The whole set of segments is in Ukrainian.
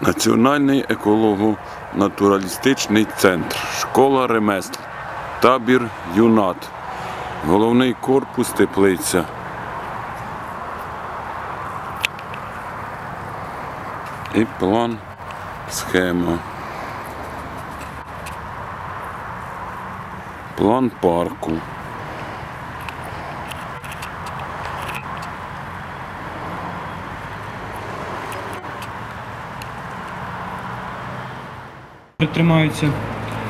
Національний еколого-натуралістичний центр, школа ремесл, табір Юнат, головний корпус теплиця. І план, схема. План парку. Тримаються.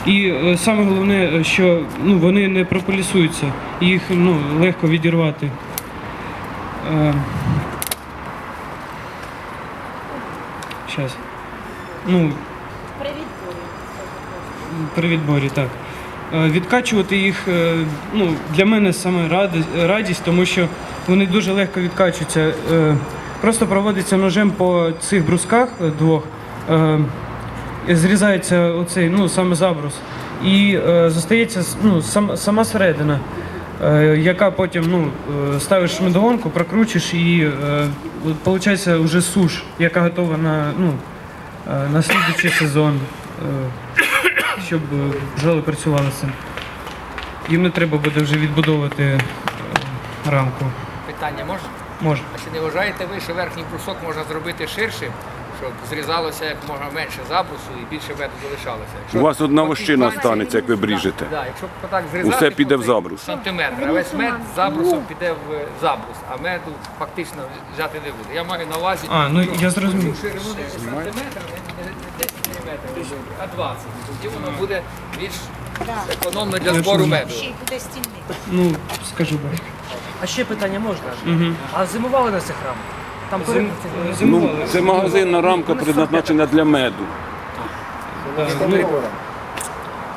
І е, саме головне, е, що ну, вони не прополісуються, їх ну, легко відірвати. Е. Ну, при відборі, так. Е, Відкачувати їх е, ну, для мене саме радість, радість, тому що вони дуже легко відкачуються. Е, Просто проводиться ножем по цих брусках е, двох, е, зрізається оцей, ну, саме забрус, і е, зостається ну, сам, сама середина, е, яка потім ну, е, ставиш шмидогонку, прокручуєш і виходить вже суш, яка готова на, ну, е, на слідуючий сезон. е, щоб е, бджоли працювали з цим. Їм не треба буде вже відбудовувати е, рамку. Питання можна? Може. А чи не вважаєте ви, що верхній брусок можна зробити ширшим, щоб зрізалося як можна менше забрусу і більше меду залишалося? Якщо У вас одна по вощина тій останеться, як ви бріжете. Да, якщо так зрізати, Усе піде в забрус. Сантиметр, а весь мед з забрусом піде в е, забрус, а меду фактично взяти не буде. Я маю на увазі А, ну я зрозумів. ширину не сантиметр, не не 10 мм, а 20. Тоді воно буде більш економно для збору меду. Ще й буде стільник. Ну, скажу так. А ще питання можна? Угу. А зимували на цих рамах? Там Зим, Ну, це магазинна рамка предназначена для меду. Ну,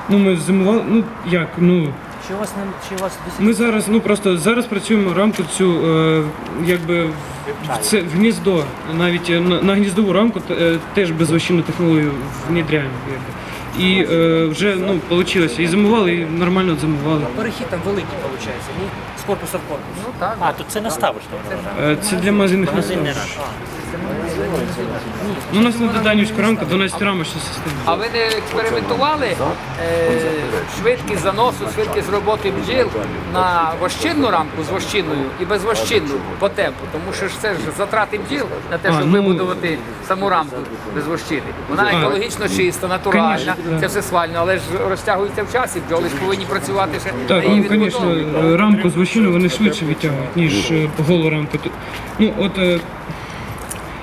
ну, ми зимували, ну як, ну. Чи у вас не чи у вас досить Ми зараз, ну просто зараз працюємо рамку цю, е, якби в, це, в гніздо. Навіть е, на, на гніздову рамку е, теж безвощинну технологію внедряємо. Якби. І е, вже ну, вийшло. І зимували, і нормально зимували. перехід там великий виходить, ні? З корпуса в корпус. Ну так. А, тут це не ставиш, то Це для магазинних Магазинний не раш. Ну, у нас на Доданівську рамка 12 рамочна система. А ви не експериментували е, швидкість заносу, швидкість роботи бджіл на вощинну рамку з вощинною і безвощинну по темпу? Тому що ж це ж затрати бджіл на те, А, щоб ну- вибудувати саму рамку без вощини. Вона екологічно чиста, натуральна, Конечно, да. це все свально, але ж розтягується в часі, бджоли ж повинні працювати ще Так, її ну, звісно, відбудові. рамку з вощиною вони швидше відтягують, ніж е, голу рамку. Тут- Ну, от е,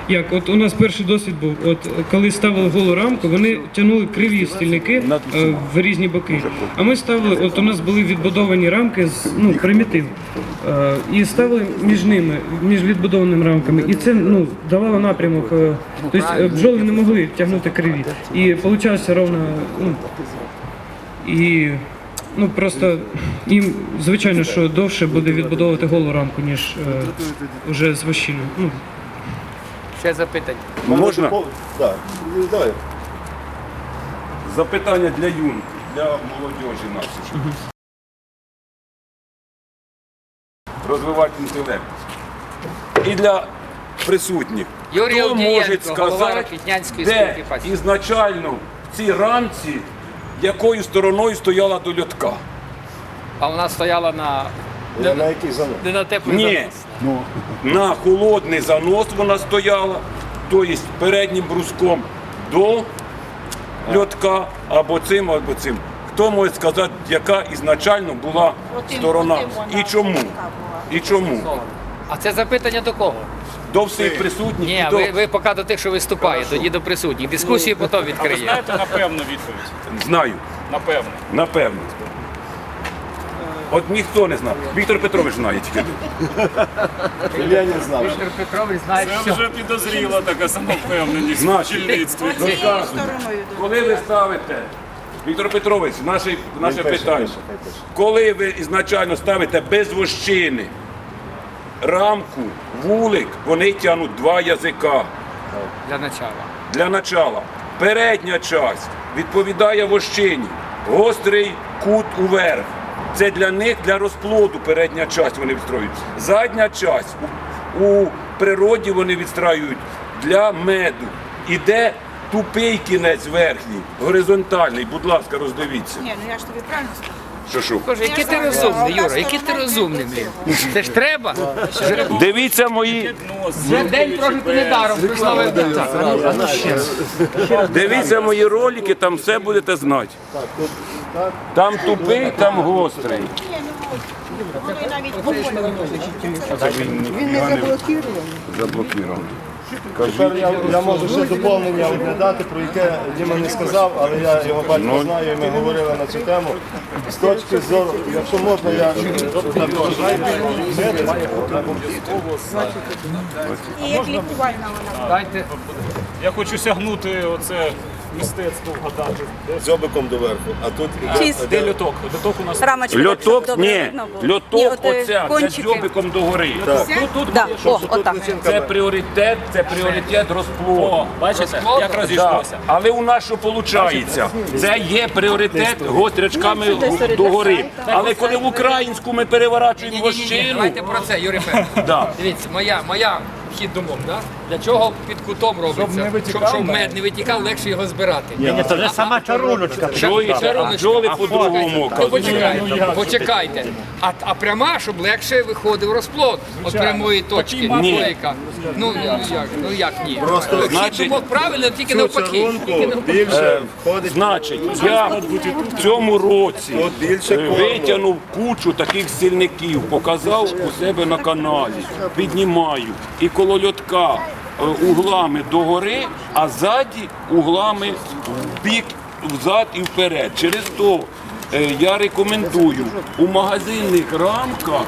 як, от у нас перший досвід був, от коли ставили голу рамку, вони тягнули криві стільники е, в різні боки. А ми ставили, от у нас були відбудовані рамки з ну, примітив. Е, І ставили між ними, між відбудованими рамками. І це ну, давало напрямок. е, Тобто е, бджоли не могли тягнути криві. І вийшло ровно. Ну, і ну просто їм звичайно, що довше буде відбудовувати голу рамку, ніж е, вже з вощиною. Ну, Ще запитання. Можна? Так, ну, давай. Запитання для юнки, для молодіжі нашої. Розвивати інтелект. І для присутніх. Юрій Хто може голова сказати, Ракітнянської де спілки пасічників. ізначально в цій рамці, якою стороною стояла до льотка? А вона стояла на Я на який занос? не на теплий Ні. занос. Ну, На холодний занос вона стояла, тобто переднім бруском до льотка, або цим, або цим. Хто може сказати, яка ізначально була Отим- сторона? І чому? І чому? А це запитання до кого? До всіх присутніх Ні, і до... ви, ви поки до тих, що виступаєте, тоді до присутніх. Дискусії потім відкриємо. Знаєте, напевно, відповідь. Знаю, Напевно. напевно. От ніхто не знає. Віктор Петрович знає тільки. я не знав. Віктор Петрович знає, Це вже підозріла така самовпевненість в Значить, чільництві. Дуже. Коли ви ставите, Віктор Петрович, наше, наше питання. Коли ви ізначально ставите без вощини рамку, вулик, вони тягнуть два язика Для начала. для начала. Передня часть відповідає вощині, гострий кут уверх. Це для них для розплоду передня часть вони відстроюють. Задня часть у, природі вони відстраюють для меду. Іде тупий кінець верхній, горизонтальний. Будь ласка, роздивіться. Ні, ну я ж тобі правильно сказала. Що що? Боже, який ти розумний, Юра, який ти розумний, блін. Це ж треба. Дивіться мої, Вже день прожитий недаром, прийшла дивіться мої ролики, там все будете знати. Там тупий, там гострий. Воно і навіть говорить. Тепер я, я можу ще доповнення одне дати, про яке Діма не сказав, але я його батько знаю, і ми говорили на цю тему. З точки зору, якщо можна, я І як лікувальна вона. Я хочу сягнути оце мистецтво вгадати. Дзьобиком доверху, а тут Чисто. де льоток? Льоток у нас Рамочка, Льоток, добре ні, видно було. Ні, льоток от, е, оця, це кончики. дзьобиком догори. Да, о, отак. Це пріоритет, це пріоритет розплоду. бачите, як Так, розійшлося. але у нас що виходить? Це є пріоритет гострячками догори. Але коли в українську ми переворачуємо Ні-ні-ні, вощину, давайте про це, Юрій. Да. Дивіться, моя, моя хід думок, да? для чого під кутом робиться? Щоб, щоб мед не витікав, легше його збирати. Ні, це вже сама чаруночка. а по-другому Ну, почекайте, почекайте. А, а пряма, щоб легше виходив розплод від прямої точки. Ні. Ну, ну як, ну як ні? Просто, Хід значить, думок правильно, тільки навпаки. Тільки навпаки. більше входить. Значить, я в цьому році більше е, корму. витягнув кучу таких сильників, показав у себе на каналі, піднімаю і коло льотка е, углами догори, а ззаді углами в бік, взад і вперед. Через то е, я рекомендую у магазинних рамках,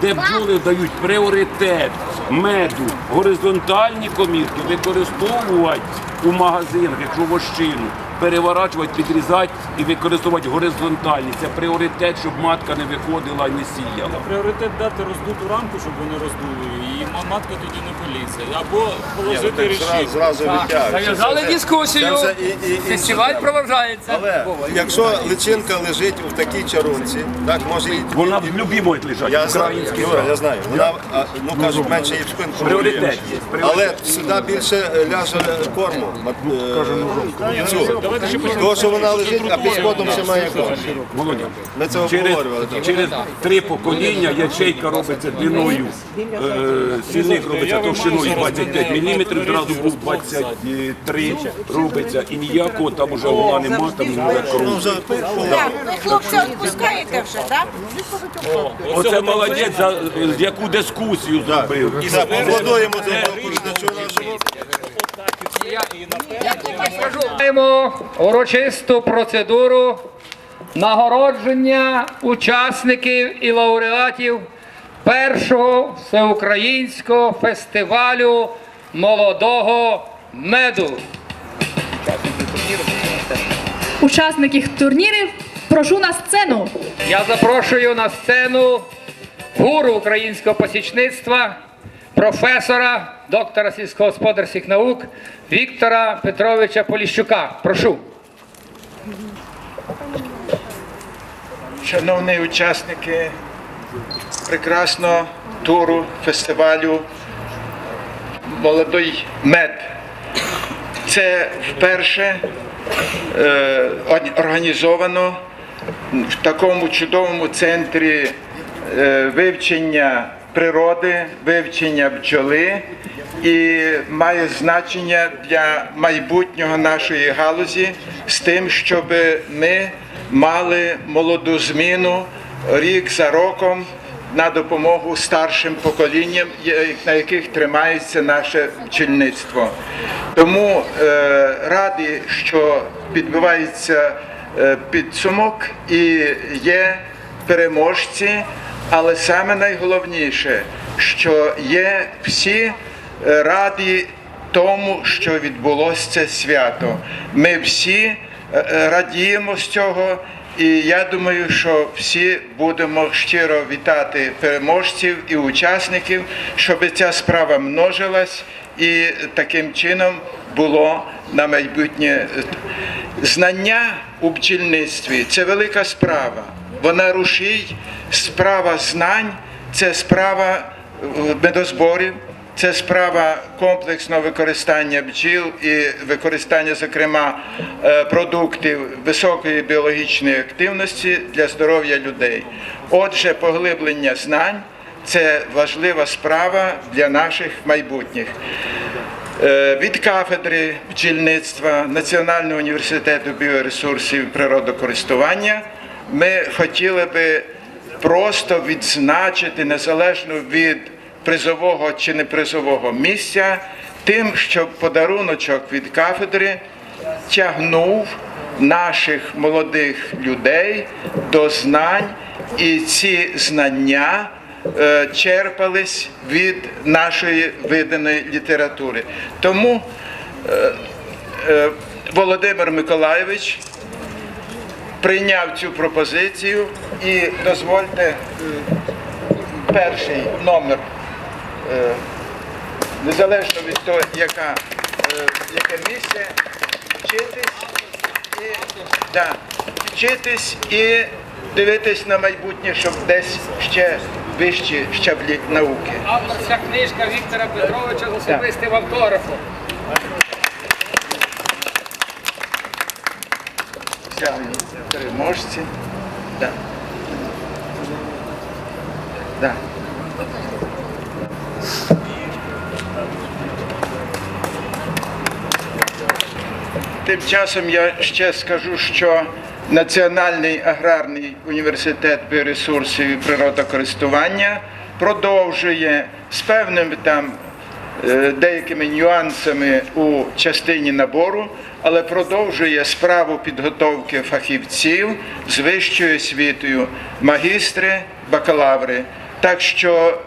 де бджоли дають пріоритет меду, горизонтальні комірки використовувати у магазинах, якщо вощину, переворачувати, підрізати і використовувати горизонтальні. Це пріоритет, щоб матка не виходила і не сіяла. Пріоритет дати роздуту рамку, щоб вони роздули і ма- матка тоді не політься. Або положити Зразу, зразу відтягується. Зав'язали дискусію. це і- і- і Фестиваль сюди. продовжається. Але якщо личинка лежить в такій чарунці, так може і Вона в любі можуть лежати, я знаю, українські. Юра, я знаю. Вона, а, ну кажуть, менше її в спинку. Пріоритет є, Але сюди більше е, ляже корму. Давайте. Того, що вона лежить, а під сподом ще має корм. Володя, Ми це через, обговорювали. так. через три покоління ячейка робиться длиною, е, сільник робиться товщиною 25 мм, зразу був 23 робиться, і ніякого там уже вона нема, там не буде Ну, вже Так, ви хлопця відпускаєте вже, так? Оце молодець, за яку дискусію зробив. Так, аплодуємо цьому передачу нашому. Маємо урочисту процедуру нагородження учасників і лауреатів першого всеукраїнського фестивалю молодого меду. Учасників турнірів прошу на сцену. Я запрошую на сцену гуру українського посічництва, професора, доктора сільськогосподарських наук Віктора Петровича Поліщука. Прошу. Шановні учасники прекрасного туру фестивалю Молодий мед. Це вперше е, організовано в такому чудовому центрі е, вивчення природи, вивчення бджоли і має значення для майбутнього нашої галузі з тим, щоб ми мали молоду зміну рік за роком на допомогу старшим поколінням, на яких тримається наше бджільництво. Тому е, раді, що підбивається е, підсумок і є переможці, але саме найголовніше, що є всі е, раді тому, що відбулося це свято. Ми всі е, е, радіємо з цього. І я думаю, що всі будемо щиро вітати переможців і учасників, щоб ця справа множилась і таким чином було на майбутнє. Знання у бджільництві це велика справа. Вона рушій, справа знань, це справа е, медозборів, це справа комплексного використання бджіл і використання, зокрема, е, продуктів високої біологічної активності для здоров'я людей. Отже, поглиблення знань це важлива справа для наших майбутніх. Е, Від кафедри бджільництва Національного університету біоресурсів і природокористування ми хотіли би просто відзначити незалежно від призового чи непризового місця тим, що подаруночок від кафедри тягнув наших молодих людей до знань, і ці знання е, черпались від нашої виданої літератури. Тому е, е, Володимир Миколайович прийняв цю пропозицію і дозвольте е, перший номер, е, незалежно від того, яка, е, яке місце, вчитись і, да, вчитись і дивитись на майбутнє, щоб десь ще вищі щаблі науки. Авторська книжка Віктора Петровича з особистим автографом. Взяли переможці. Да. Да. Тим часом я ще скажу, що Національний аграрний університет біоресурсів і природокористування продовжує з певними там деякими нюансами у частині набору, але продовжує справу підготовки фахівців з вищою освітою, магістри, бакалаври. Так що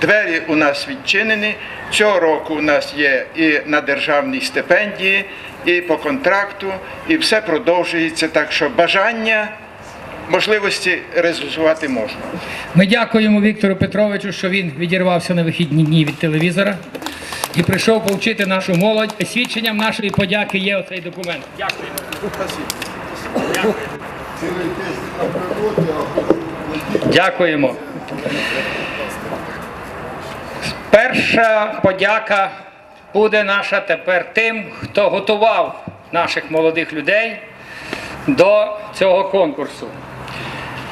двері у нас відчинені. Цього року у нас є і на державній стипендії, і по контракту, і все продовжується. Так що бажання, можливості реалізувати можна. Ми дякуємо Віктору Петровичу, що він відірвався на вихідні дні від телевізора і прийшов повчити нашу молодь. Свідченням нашої подяки є оцей документ. Дякуємо. Дякуємо. Перша подяка буде наша тепер тим, хто готував наших молодих людей до цього конкурсу.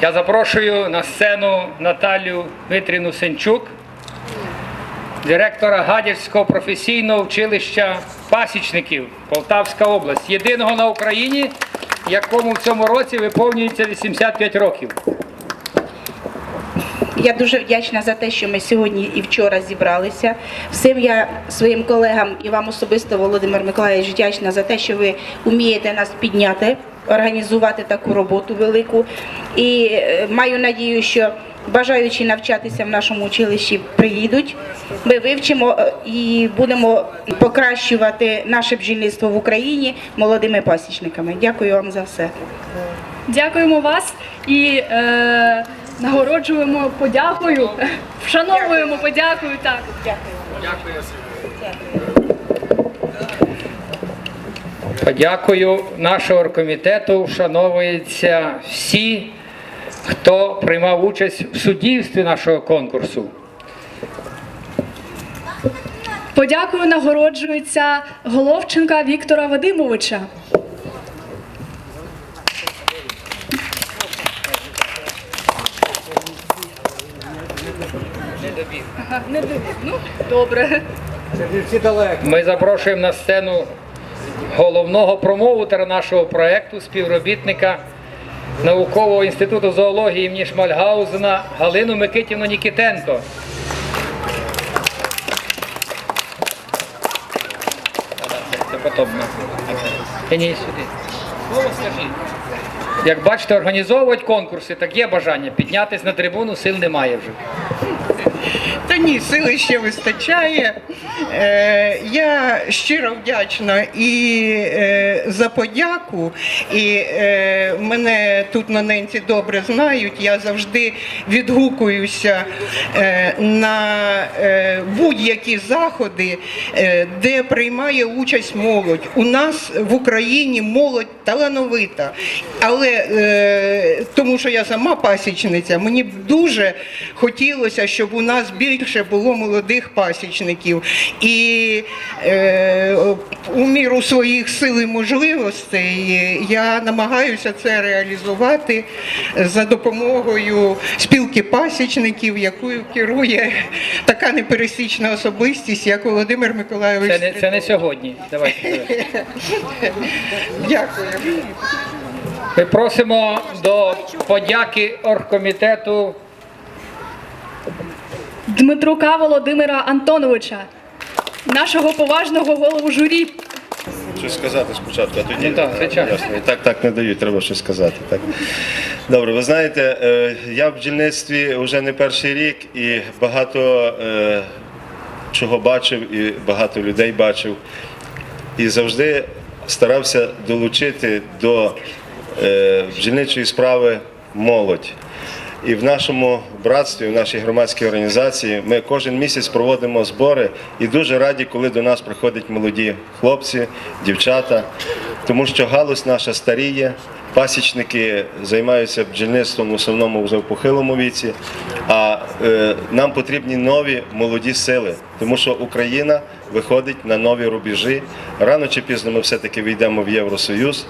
Я запрошую на сцену Наталію Дмитрівну Сенчук, директора Гадяцького професійного училища пасічників Полтавська область, єдиного на Україні, якому в цьому році виповнюється 85 років. Я дуже вдячна за те, що ми сьогодні і вчора зібралися. Всім я своїм колегам і вам особисто, Володимир Миколаївич, вдячна за те, що ви вмієте нас підняти, організувати таку роботу велику. І е, маю надію, що бажаючі навчатися в нашому училищі приїдуть. Ми вивчимо е, і будемо покращувати наше бджільництво в Україні молодими пасічниками. Дякую вам за все. Дякуємо вас і е, нагороджуємо подякою, вшановуємо подякою. Так. Подякую нашого оргкомітету. Вшановуються всі, хто приймав участь в суддівстві нашого конкурсу. Подякою нагороджується Головченка Віктора Вадимовича. Ага, Не. Ну, добре. Ми запрошуємо на сцену головного промоутера нашого проєкту, співробітника наукового інституту зоології імені Шмальгаузена Галину Микитівну Нікітенко. Це потім. Ні, ні, сюди. Як бачите, організовувати конкурси, так є бажання. Піднятись на трибуну сил немає вже. Та ні, сили ще вистачає. Е, я щиро вдячна і е, за подяку, і е, мене тут на ненці добре знають. Я завжди відгукуюся на будь-які заходи, де приймає участь молодь. У нас в Україні молодь талановита, але тому що я сама пасічниця, мені б дуже хотілося, щоб у нас більш більше було молодих пасічників. І е, у міру своїх сил і можливостей я намагаюся це реалізувати за допомогою спілки пасічників, якою керує така непересічна особистість, як Володимир Миколайович. Це не, це не сьогодні. Давайте. Дякую. Ми просимо до подяки оргкомітету Дмитрука Володимира Антоновича, нашого поважного голову журі. Щось сказати спочатку, а тоді. Ну так, звичайно. Ясно. Так, так не дають, треба щось сказати. Так. Добре, ви знаєте, е, я в бджільництві вже не перший рік і багато е, чого бачив, і багато людей бачив. І завжди старався долучити до е, бджільничої справи молодь. І в нашому братстві, в нашій громадській організації ми кожен місяць проводимо збори і дуже раді, коли до нас приходять молоді хлопці, дівчата, тому що галузь наша старіє, пасічники займаються бджільництвом в основному вже в похилому віці, а е, нам потрібні нові молоді сили, тому що Україна виходить на нові рубежі. Рано чи пізно ми все-таки війдемо в Євросоюз,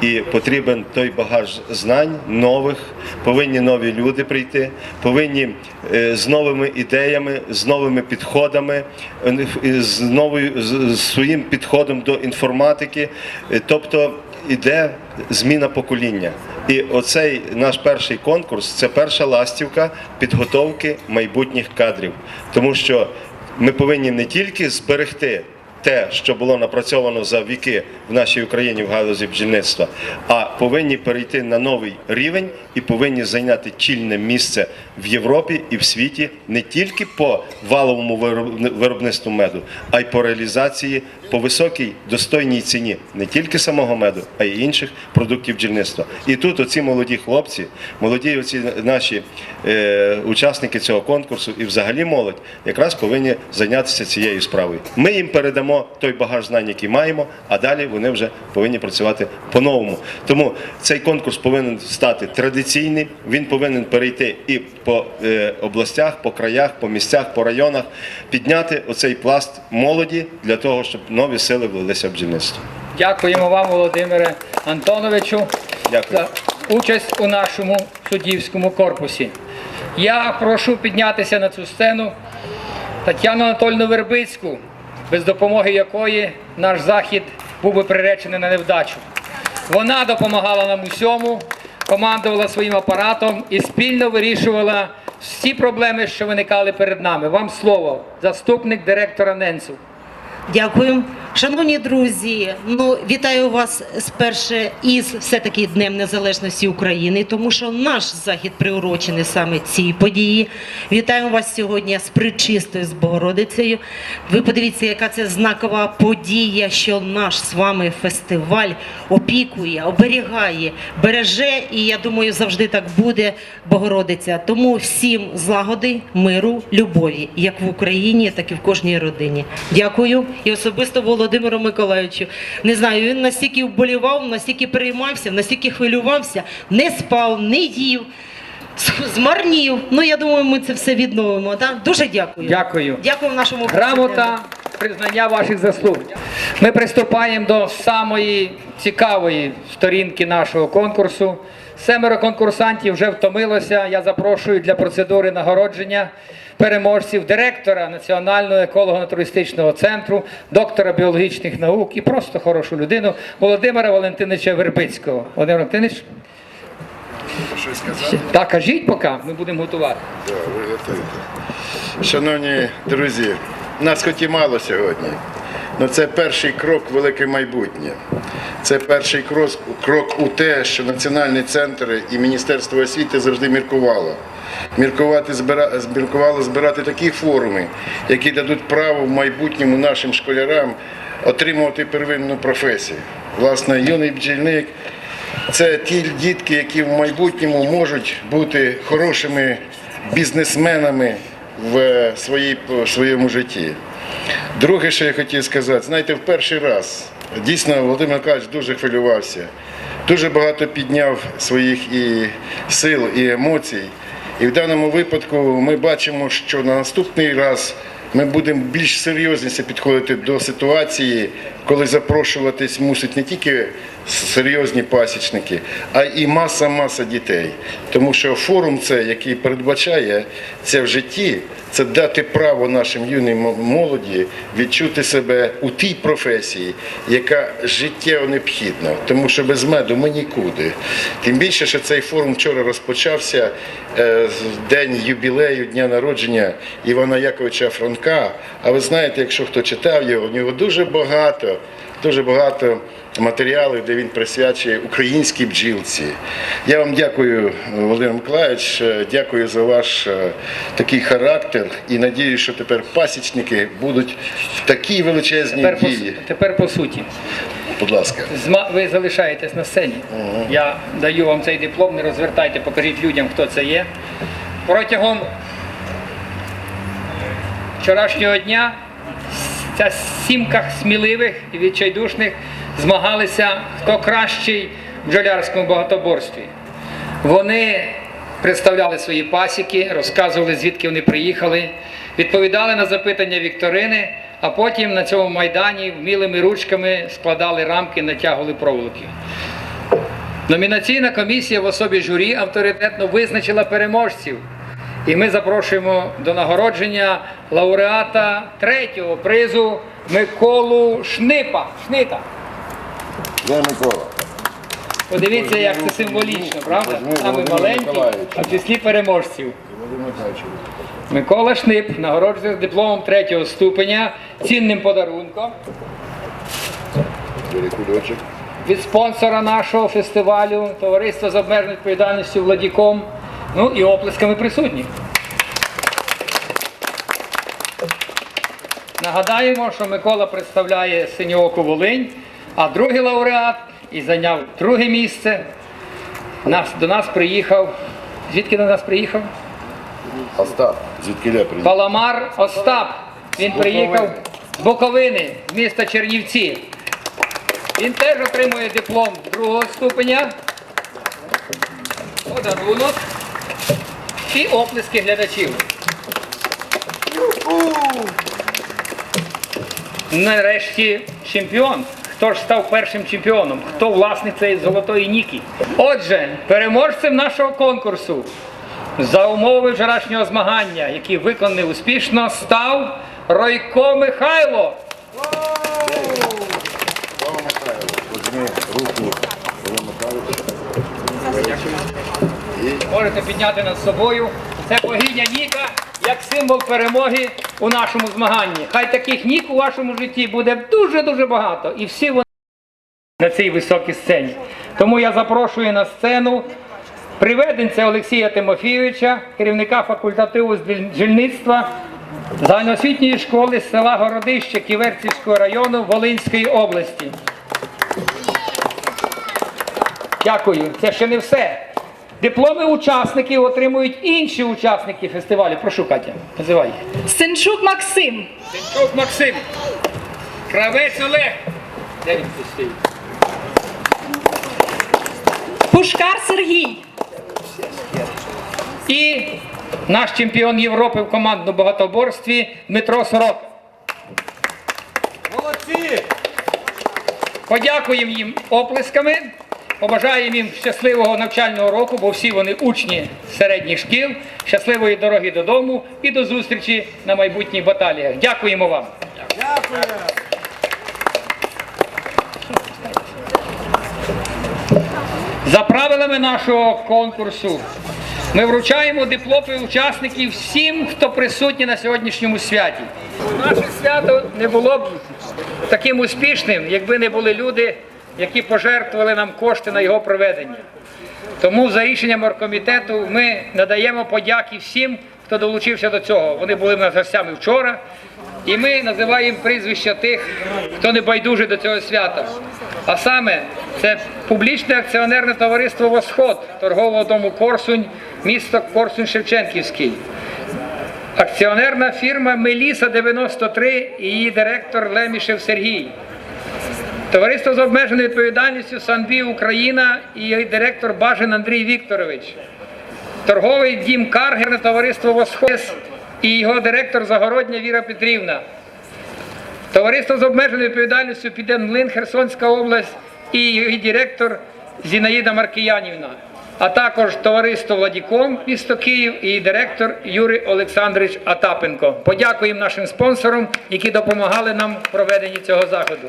і потрібен той багаж знань нових, повинні нові люди прийти, повинні е, з новими ідеями, з новими підходами, е, з новою з- своїм підходом до інформатики. Е, Тобто іде зміна покоління. І оцей наш перший конкурс це перша ластівка підготовки майбутніх кадрів, тому що ми повинні не тільки зберегти те, що було напрацьовано за віки в нашій Україні в галузі бджільництва, а повинні перейти на новий рівень і повинні зайняти чільне місце в Європі і в світі не тільки по валовому вироб- виробництву меду, а й по реалізації по високій достойній ціні не тільки самого меду, а й інших продуктів бджільництва. І тут оці молоді хлопці, молоді оці наші е, учасники цього конкурсу і взагалі молодь якраз повинні зайнятися цією справою. Ми їм передамо той багаж знань, який маємо, а далі вони вже повинні працювати по-новому. Тому цей конкурс повинен стати традиційним, він повинен перейти і по е, областях, по краях, по місцях, по районах, підняти оцей пласт молоді для того, щоб нові сили влилися в бджільництво. Дякуємо вам, Володимире Антоновичу, Дякую. за участь у нашому суддівському корпусі. Я прошу піднятися на цю сцену Тетяну Анатольну Вербицьку, без допомоги якої наш захід був би приречений на невдачу. Вона допомагала нам усьому, командувала своїм апаратом і спільно вирішувала всі проблеми, що виникали перед нами. Вам слово, заступник директора Ненцу. Дякую. Шановні друзі, ну вітаю вас сперше із все-таки Днем Незалежності України, тому що наш захід приурочений саме цій події. Вітаємо вас сьогодні з причистою з Богородицею. Ви подивіться, яка це знакова подія, що наш з вами фестиваль опікує, оберігає, береже, і я думаю, завжди так буде Богородиця. Тому всім злагоди, миру, любові, як в Україні, так і в кожній родині. Дякую і особисто Володимиру Миколаївичу. Не знаю, він настільки вболівав, настільки переймався, настільки хвилювався, не спав, не їв. Змарнів. Ну я думаю, ми це все відновимо. Так? Дуже дякую. Дякую. Дякую нашому Грамота, признання ваших заслуг. Ми приступаємо до самої цікавої сторінки нашого конкурсу. Семеро конкурсантів вже втомилося. Я запрошую для процедури нагородження переможців директора Національного еколого-натуристичного центру, доктора біологічних наук і просто хорошу людину Володимира Валентиновича Вербицького. Володимир Валентинович, Щось сказати? так кажіть поки, ми будемо готувати. ви готуєте. Шановні друзі, нас хоч і мало сьогодні, але це перший крок в велике майбутнє. Це перший крок, крок у те, що Національний центр і Міністерство освіти завжди міркувало. Міркувати, збира... міркувало збирати такі форуми, які дадуть право в майбутньому нашим школярам отримувати первинну професію. Власне, юний бджільник це ті дітки, які в майбутньому можуть бути хорошими бізнесменами в своїй, в своєму житті. Друге, що я хотів сказати, знаєте, в перший раз дійсно Володимир Миколаївич дуже хвилювався, дуже багато підняв своїх і сил, і емоцій. І в даному випадку ми бачимо, що на наступний раз ми будемо більш серйозніше підходити до ситуації, коли запрошуватись мусять не тільки серйозні пасічники, а і маса-маса дітей. Тому що форум, це, який передбачає це в житті, це дати право нашим юним молоді відчути себе у тій професії, яка життєво необхідна. Тому що без меду ми нікуди. Тим більше, що цей форум вчора розпочався е, з день юбілею, дня народження Івана Яковича Франка. А ви знаєте, якщо хто читав його, у нього дуже багато, дуже багато матеріалів, де він присвячує українській бджілці. Я вам дякую, Володимир Миколаївич, е, дякую за ваш е, такий характер і надію, що тепер пасічники будуть в такій величезній Тепер по, дії. су- тепер по суті. Будь ласка. Зма- Ви залишаєтесь на сцені. Я даю вам цей диплом, не розвертайте, покажіть людям, хто це є. Протягом вчорашнього дня ця сімка сміливих і відчайдушних змагалися, хто кращий в бджолярському багатоборстві. Вони представляли свої пасіки, розказували, звідки вони приїхали, відповідали на запитання вікторини, а потім на цьому майдані вмілими ручками складали рамки, натягували проволоки. Номінаційна комісія в особі журі авторитетно визначила переможців. І ми запрошуємо до нагородження лауреата третього призу Миколу Шнипа. Шнита. Де Микола? Подивіться, як це символічно, правда? Саме маленький, а в числі переможців. Микола Шнип нагороджується дипломом третього ступеня, цінним подарунком від спонсора нашого фестивалю, товариства з обмеженою відповідальністю Владіком, ну і оплесками присутніх. Нагадаємо, що Микола представляє Синьооку Волинь, а другий лауреат і зайняв друге місце. Нас, до нас приїхав. Звідки до нас приїхав? Остап. Звідки я приїхав? Паламар Остап. Він приїхав з Буковини, з міста Чернівці. Він теж отримує диплом другого ступеня. Подарунок і оплески глядачів. Нарешті чемпіон. Хто ж став першим чемпіоном? Хто власник цієї золотої ніки? Отже, переможцем нашого конкурсу за умови вчорашнього змагання, які виконані успішно, став Ройко Михайло. Можете підняти над собою. Це богиня Ніка як символ перемоги у нашому змаганні. Хай таких нік у вашому житті буде дуже-дуже багато. І всі вони на цій високій сцені. Тому я запрошую на сцену приведенця Олексія Тимофійовича, керівника факультативу з бджільництва загальноосвітньої школи села Городище Ківерцівського району Волинської області. Дякую. Це ще не все. Дипломи учасників отримують інші учасники фестивалю. Прошу, Катя, називай. Сенчук Максим, Сенчук Максим. Кравець Олег. Де він тут стоїть? Пушкар Сергій, І наш чемпіон Європи в командному багатоборстві Дмитро Сорок. Молодці! Подякуємо їм оплесками. Побажаємо їм щасливого навчального року, бо всі вони учні середніх шкіл. Щасливої дороги додому і до зустрічі на майбутніх баталіях. Дякуємо вам. За правилами нашого конкурсу ми вручаємо дипломи учасників всім, хто присутній на сьогоднішньому святі. Наше свято не було б таким успішним, якби не були люди, які пожертвували нам кошти на його проведення. Тому за рішенням оргкомітету ми надаємо подяки всім, хто долучився до цього. Вони були нас гостями вчора. І ми називаємо прізвища тих, хто не байдужий до цього свята. А саме це публічне акціонерне товариство Восход торгового дому Корсунь, місто Корсунь Шевченківський. Акціонерна фірма Меліса 93 і її директор Лемішев Сергій. Товариство з обмеженою відповідальністю Санбі Україна і директор Бажин Андрій Вікторович. торговий дім Каргерне товариство Восход і його директор Загородня Віра Петрівна. Товариство з обмеженою відповідальністю Піденмлин Херсонська область і її директор Зінаїда Маркіянівна, а також товариство Владіком місто Київ і директор Юрій Олександрович Атапенко. Подякуємо нашим спонсорам, які допомагали нам в проведенні цього заходу.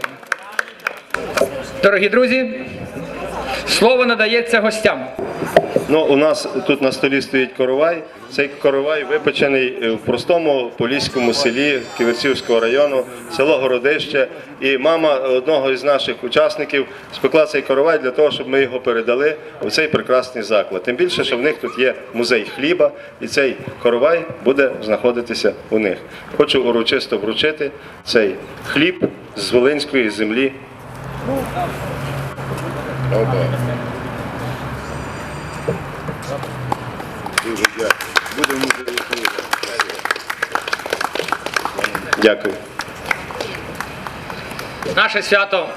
Дорогі друзі, слово надається гостям. Ну, у нас тут на столі стоїть коровай. Цей коровай випечений е, в простому поліському селі Ківерцівського району, село Городище. І мама одного із наших учасників спекла цей коровай для того, щоб ми його передали у цей прекрасний заклад. Тим більше, що в них тут є музей хліба, і цей коровай буде знаходитися у них. Хочу урочисто вручити цей хліб з Волинської землі. Оба. Дуже дякую. Буде в. Дякую. Наше свято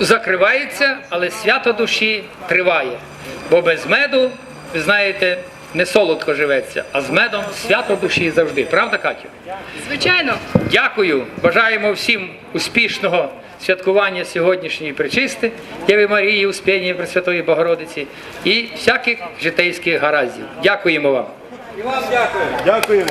закривається, але свято душі триває. Бо без меду, ви знаєте, не солодко живеться, а з медом свято душі завжди. Правда, Катю? Звичайно. Дякую. Бажаємо всім успішного святкування сьогоднішньої причисти Єви Марії, Успіння Пресвятої Богородиці і всяких житейських гараздів. Дякуємо вам. Дякуємо.